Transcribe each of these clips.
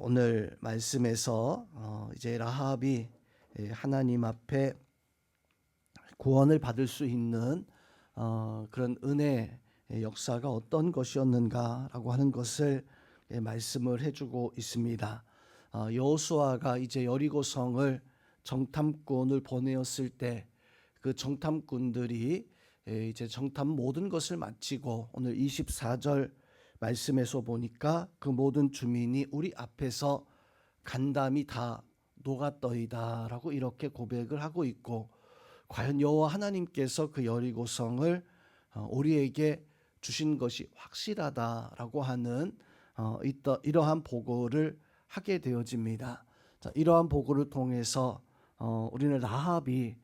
오늘 말씀에서 어, 이제 라합이 예, 하나님 앞에 구원을 받을 수 있는 어, 그런 은혜의 역사가 어떤 것이었는가라고 하는 것을 예, 말씀을 해주고 있습니다. 어, 여호수아가 이제 여리고 성을 정탐꾼을 보내었을 때 그 정탐꾼들이 예, 이제 정탐 모든 것을 마치고 오늘 24절 말씀에서 보니까 그 모든 주민이 우리 앞에서 간담이 다 녹았더이다라고 이렇게 고백을 하고 있고 과연 여호와 하나님께서 그 여리고 성을 어, 우리에게 주신 것이 확실하다라고 하는 어, 이러한 보고를 하게 되어집니다. 자, 이러한 보고를 통해서 어, 우리는 라합이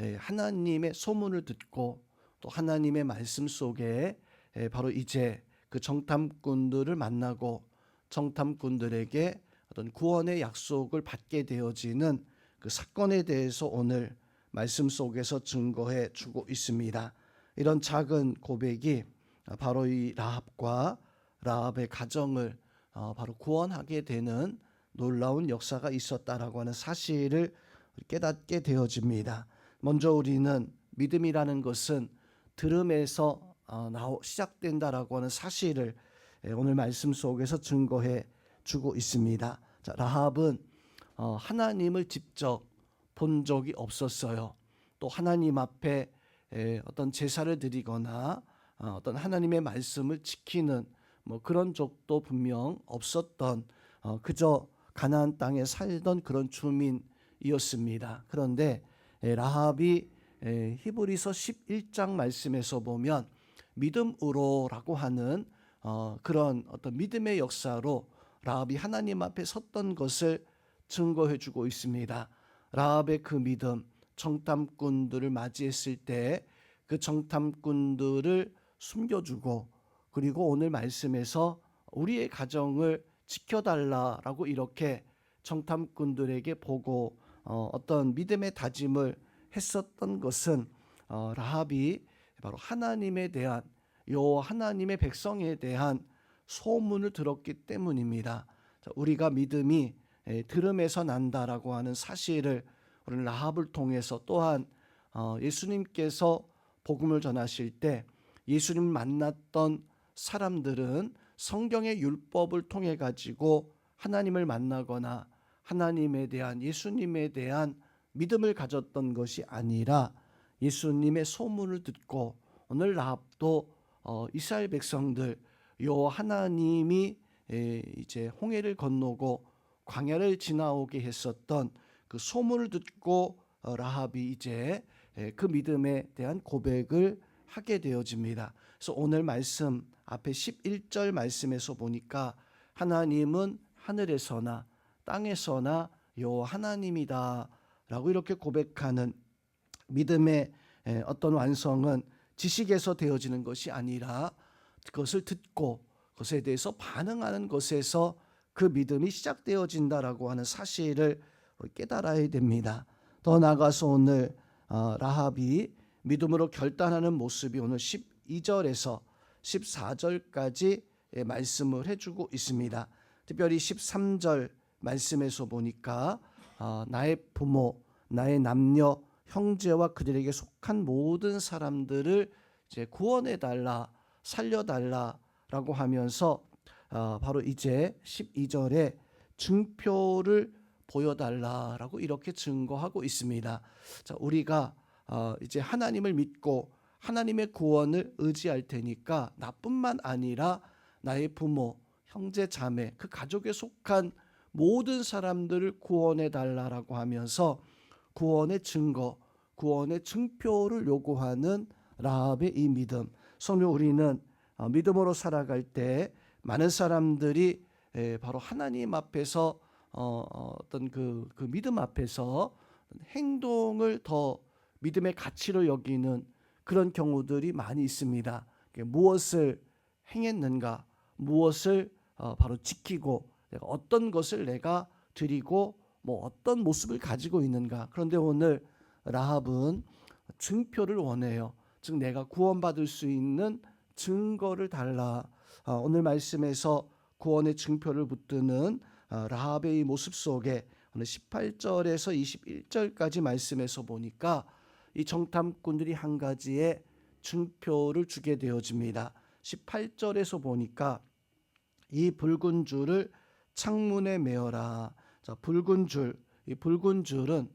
에, 하나님의 소문을 듣고 또 하나님의 말씀 속에 에, 바로 이제 그 정탐꾼들을 만나고 정탐꾼들에게 어떤 구원의 약속을 받게 되어지는 그 사건에 대해서 오늘 말씀 속에서 증거해 주고 있습니다. 이런 작은 고백이 바로 이 라합과 라합의 가정을 어, 바로 구원하게 되는 놀라운 역사가 있었다라고 하는 사실을 깨닫게 되어집니다. 먼저 우리는 믿음이라는 것은 들음에서 어, 나오 시작된다라고 하는 사실을 예, 오늘 말씀 속에서 증거해 주고 있습니다. 자, 라합은 어, 하나님을 직접 본 적이 없었어요. 또 하나님 앞에 에, 어떤 제사를 드리거나 어, 어떤 하나님의 말씀을 지키는 뭐 그런 적도 분명 없었던 어, 그저 가나안 땅에 살던 그런 주민이었습니다. 그런데 에, 라합이 에, 히브리서 11장 말씀에서 보면 믿음으로라고 하는 어, 그런 어떤 믿음의 역사로 라합이 하나님 앞에 섰던 것을 증거해 주고 있습니다. 라합의 그 믿음, 정탐꾼들을 맞이했을 때 그 정탐꾼들을 숨겨주고 그리고 오늘 말씀에서 우리의 가정을 지켜달라라고 이렇게 정탐꾼들에게 보고 어, 어떤 믿음의 다짐을 했었던 것은 어, 라합이 바로 하나님에 대한 요 하나님의 백성에 대한 소문을 들었기 때문입니다. 자, 우리가 믿음이 에, 들음에서 난다라고 하는 사실을 우리는 라합을 통해서 또한 어, 예수님께서 복음을 전하실 때 예수님 만났던 사람들은 성경의 율법을 통해 가지고 하나님을 만나거나 하나님에 대한 예수님에 대한 믿음을 가졌던 것이 아니라 예수님의 소문을 듣고 오늘 라합도 어, 이스라엘 백성들 요 하나님이 에, 이제 홍해를 건너고 광야를 지나오게 했었던 그 소문을 듣고 어, 라합이 이제 에, 그 믿음에 대한 고백을 하게 되어집니다. 그래서 오늘 말씀 앞에 11절 말씀에서 보니까 하나님은 하늘에서나 땅에서나 요 하나님이다라고 이렇게 고백하는 믿음의 에, 어떤 완성은 지식에서 되어지는 것이 아니라 그것을 듣고 그것에 대해서 반응하는 것에서 그 믿음이 시작되어진다라고 하는 사실을 깨달아야 됩니다. 더 나아가서 오늘 어, 라합이 믿음으로 결단하는 모습이 오늘 12절에서 14절까지 말씀을 해주고 있습니다. 특별히 13절 말씀에서 보니까 어, 나의 부모, 나의 남녀, 형제와 그들에게 속한 모든 사람들을 이제 구원해 달라, 살려 달라라고 하면서 어, 바로 이제 12절에 증표를 보여달라라고 이렇게 증거하고 있습니다. 자, 우리가 어, 이제 하나님을 믿고 하나님의 구원을 의지할 테니까 나뿐만 아니라 나의 부모, 형제, 자매, 그 가족에 속한 모든 사람들을 구원해 달라라고 하면서 구원의 증거, 구원의 증표를 요구하는 라합의 이 믿음. 성령 우리는 어, 믿음으로 살아갈 때 많은 사람들이 바로 하나님 앞에서 어, 어떤 그, 그 믿음 앞에서 행동을 더 믿음의 가치로 여기는 그런 경우들이 많이 있습니다. 무엇을 행했는가, 무엇을 어, 바로 지키고 어떤 것을 내가 드리고 뭐 어떤 모습을 가지고 있는가. 그런데 오늘 라합은 증표를 원해요. 즉 내가 구원받을 수 있는 증거를 달라. 어, 오늘 말씀에서 구원의 증표를 붙드는 어, 라합의 이 모습 속에 오늘 18절에서 21절까지 말씀에서 보니까 이 정탐꾼들이 한 가지의 증표를 주게 되어집니다. 18절에서 보니까 이 붉은 줄을 창문에 메어라. 자, 붉은 줄, 이 붉은 줄은 어,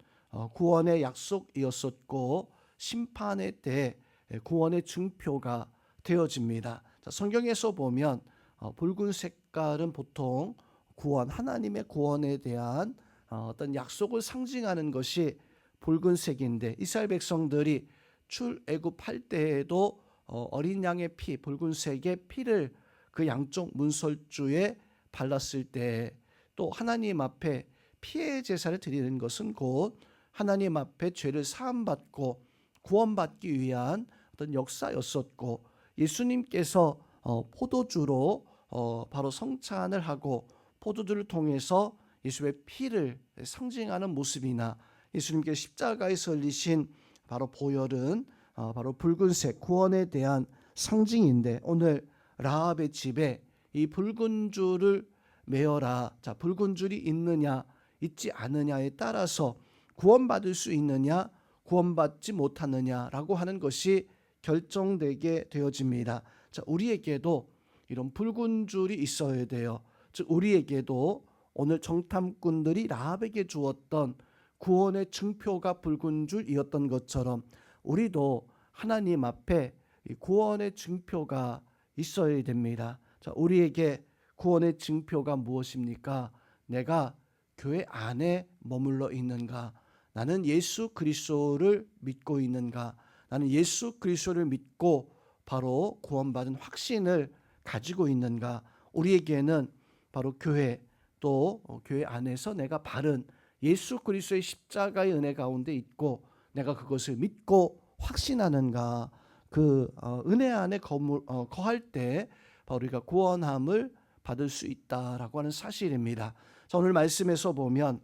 구원의 약속이었었고 심판의 때 구원의 증표가 되어집니다. 자, 성경에서 보면 어, 붉은 색깔은 보통 구원, 하나님의 구원에 대한 어, 어떤 약속을 상징하는 것이 붉은색인데 이스라엘 백성들이 출애굽할 때에도 어, 어린 양의 피, 붉은색의 피를 그 양쪽 문설주에 발랐을 때 또 하나님 앞에 피해 제사를 드리는 것은 곧 하나님 앞에 죄를 사함받고 구원받기 위한 어떤 역사였었고 예수님께서 어, 포도주로 어, 바로 성찬을 하고 포도주를 통해서 예수의 피를 상징하는 모습이나 예수님께 십자가에서 흘리신 바로 보혈은 어, 바로 붉은색 구원에 대한 상징인데 오늘 라합의 집에 이 붉은 줄을 메어라. 자, 붉은 줄이 있느냐 있지 않느냐에 따라서 구원받을 수 있느냐 구원받지 못하느냐라고 하는 것이 결정되게 되어집니다. 자, 우리에게도 이런 붉은 줄이 있어야 돼요. 즉 우리에게도 오늘 정탐꾼들이 라합에게 주었던 구원의 증표가 붉은 줄이었던 것처럼 우리도 하나님 앞에 이 구원의 증표가 있어야 됩니다. 자, 우리에게 구원의 증표가 무엇입니까? 내가 교회 안에 머물러 있는가? 나는 예수 그리스도를 믿고 있는가? 나는 예수 그리스도를 믿고 바로 구원받은 확신을 가지고 있는가? 우리에게는 바로 교회 또 어, 교회 안에서 내가 바른 예수 그리스도의 십자가의 은혜 가운데 있고 내가 그것을 믿고 확신하는가? 그 어, 은혜 안에 거물, 어, 거할 때 바로 우리가 구원함을 받을 수 있다라고 하는 사실입니다. 자, 오늘 말씀에서 보면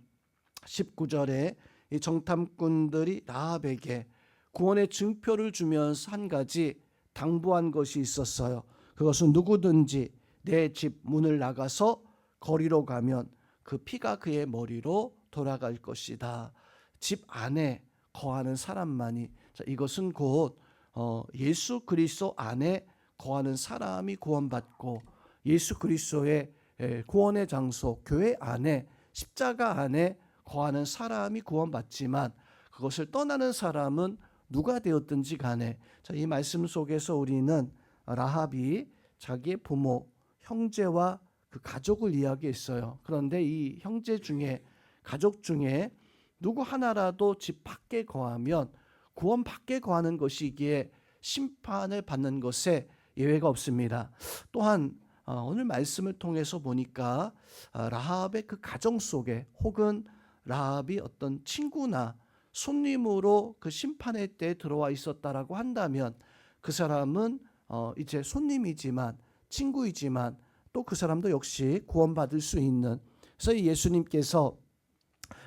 19절에 이 정탐꾼들이 라합에게 구원의 증표를 주면서 한 가지 당부한 것이 있었어요. 그것은 누구든지 내 집 문을 나가서 거리로 가면 그 피가 그의 머리로 돌아갈 것이다. 집 안에 거하는 사람만이 자, 이것은 곧 어, 예수 그리스도 안에 거하는 사람이 구원받고 예수 그리스도의 에, 구원의 장소 교회 안에 십자가 안에 거하는 사람이 구원받지만 그것을 떠나는 사람은 누가 되었든지 간에 자, 이 말씀 속에서 우리는 라합이 자기의 부모 형제와 그 가족을 이야기했어요. 그런데 이 형제 중에 가족 중에 누구 하나라도 집 밖에 거하면 구원 밖에 거하는 것이기에 심판을 받는 것에 예외가 없습니다. 또한 어, 오늘 말씀을 통해서 보니까 어, 라합의 그 가정 속에 혹은 라합이 어떤 친구나 손님으로 그 심판의 때 들어와 있었다라고 한다면 그 사람은 어, 이제 손님이지만 친구이지만 또 그 사람도 역시 구원받을 수 있는 그래서 예수님께서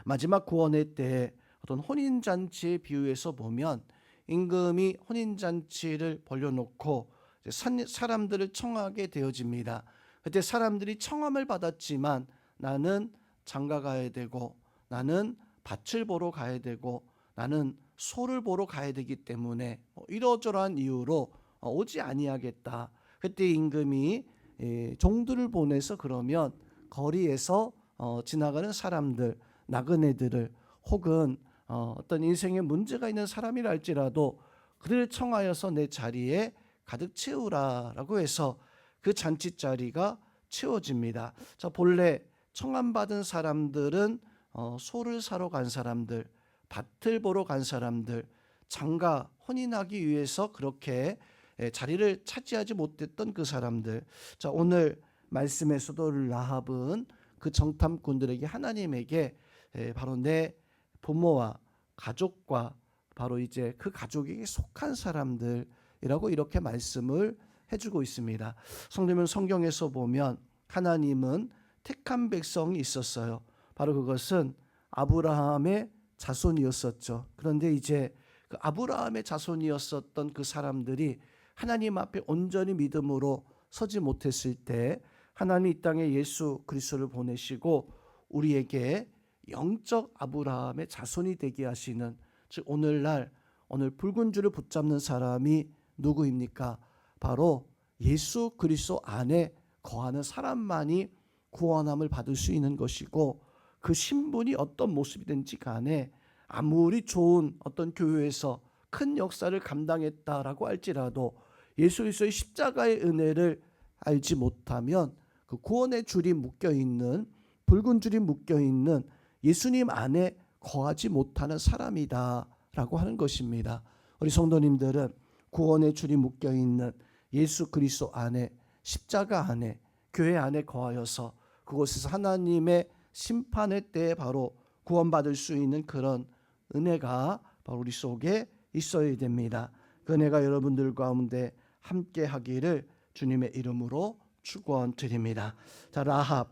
마지막 구원의 때 어떤 혼인 잔치의 비유에서 보면 임금이 혼인 잔치를 벌려놓고 사람들을 청하게 되어집니다. 그때 사람들이 청함을 받았지만 나는 장가 가야 되고 나는 밭을 보러 가야 되고 나는 소를 보러 가야 되기 때문에 뭐 이러저러한 이유로 어, 오지 아니하겠다. 그때 임금이 예, 종들을 보내서 그러면 거리에서 어, 지나가는 사람들 나그네들을 혹은 어, 어떤 인생에 문제가 있는 사람이랄지라도 그를 청하여서 내 자리에 가득 채우라라고 해서 그 잔치 자리가 채워집니다. 자 본래 청함받은 사람들은 어, 소를 사러 간 사람들, 밭을 보러 간 사람들, 장가 혼인하기 위해서 그렇게 예, 자리를 차지하지 못했던 그 사람들. 자 오늘 말씀에서도 라합은 그 정탐꾼들에게 하나님에게 예, 바로 내 부모와 가족과 바로 이제 그 가족에게 속한 사람들이라고 이렇게 말씀을 해주고 있습니다. 성도면 성경에서 보면 하나님은 택한 백성이 있었어요. 바로 그것은 아브라함의 자손이었었죠. 그런데 이제 그 아브라함의 자손이었었던 그 사람들이 하나님 앞에 온전히 믿음으로 서지 못했을 때 하나님 이 땅에 예수 그리스도를 보내시고 우리에게 영적 아브라함의 자손이 되게 하시는 즉 오늘날 오늘 붉은 줄을 붙잡는 사람이 누구입니까? 바로 예수 그리스도 안에 거하는 사람만이 구원함을 받을 수 있는 것이고 그 신분이 어떤 모습이든지 간에 아무리 좋은 어떤 교회에서 큰 역사를 감당했다라고 할지라도 예수 그리스도의 십자가의 은혜를 알지 못하면 그 구원의 줄이 묶여 있는 붉은 줄이 묶여 있는 예수님 안에 거하지 못하는 사람이다라고 하는 것입니다. 우리 성도님들은 구원의 줄이 묶여 있는 예수 그리스도 안에 십자가 안에 교회 안에 거하여서 그곳에서 하나님의 심판의 때에 바로 구원받을 수 있는 그런 은혜가 바로 우리 속에 있어야 됩니다. 그 은혜가 여러분들 가운데 함께 하기를 주님의 이름으로 축원드립니다. 자 라합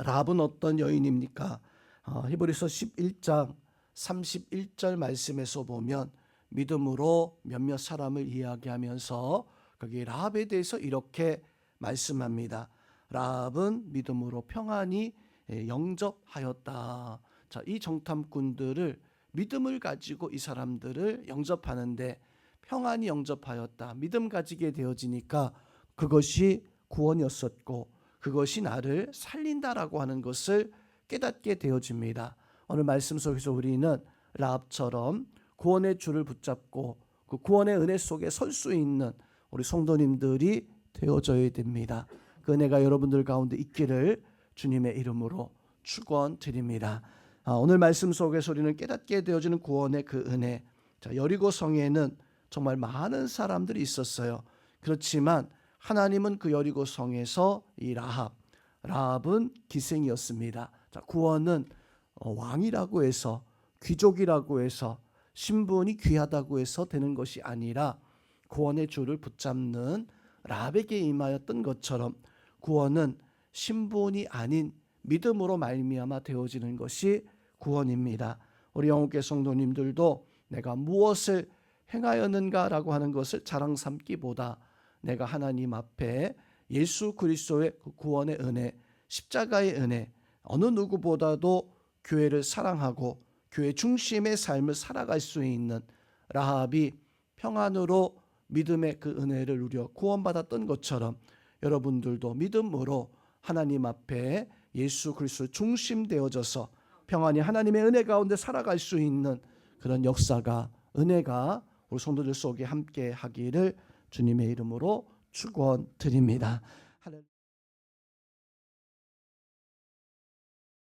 라합은 어떤 여인입니까? 어, 히브리서 11장 31절 말씀에서 보면 믿음으로 몇몇 사람을 이야기하면서 거기 라합에 대해서 이렇게 말씀합니다. 라합은 믿음으로 평안히 예, 영접하였다. 자, 이 정탐꾼들을 믿음을 가지고 이 사람들을 영접하는데 평안히 영접하였다. 믿음 가지게 되어지니까 그것이 구원이었었고 그것이 나를 살린다라고 하는 것을 깨닫게 되어집니다. 오늘 말씀 속에서 우리는 라합처럼 구원의 줄을 붙잡고 그 구원의 은혜 속에 설 수 있는 우리 성도님들이 되어져야 됩니다. 그 은혜가 여러분들 가운데 있기를 주님의 이름으로 축원드립니다. 아, 오늘 말씀 속에서 우리는 깨닫게 되어지는 구원의 그 은혜. 자, 여리고 성에는 정말 많은 사람들이 있었어요. 그렇지만 하나님은 그 여리고 성에서 이 라합, 라합은 기생이었습니다. 자, 구원은 어, 왕이라고 해서 귀족이라고 해서 신분이 귀하다고 해서 되는 것이 아니라 구원의 줄을 붙잡는 라합에게 임하였던 것처럼 구원은 신분이 아닌 믿음으로 말미암아 되어지는 것이 구원입니다. 우리 영국계 성도님들도 내가 무엇을 행하였는가라고 하는 것을 자랑 삼기보다 내가 하나님 앞에 예수 그리스도의 그 구원의 은혜, 십자가의 은혜, 어느 누구보다도 교회를 사랑하고 교회 중심의 삶을 살아갈 수 있는 라합이 평안으로 믿음의 그 은혜를 누려 구원받았던 것처럼 여러분들도 믿음으로 하나님 앞에 예수 그리스도 중심되어져서 평안히 하나님의 은혜 가운데 살아갈 수 있는 그런 역사가 은혜가 우리 성도들 속에 함께 하기를 주님의 이름으로 축원드립니다.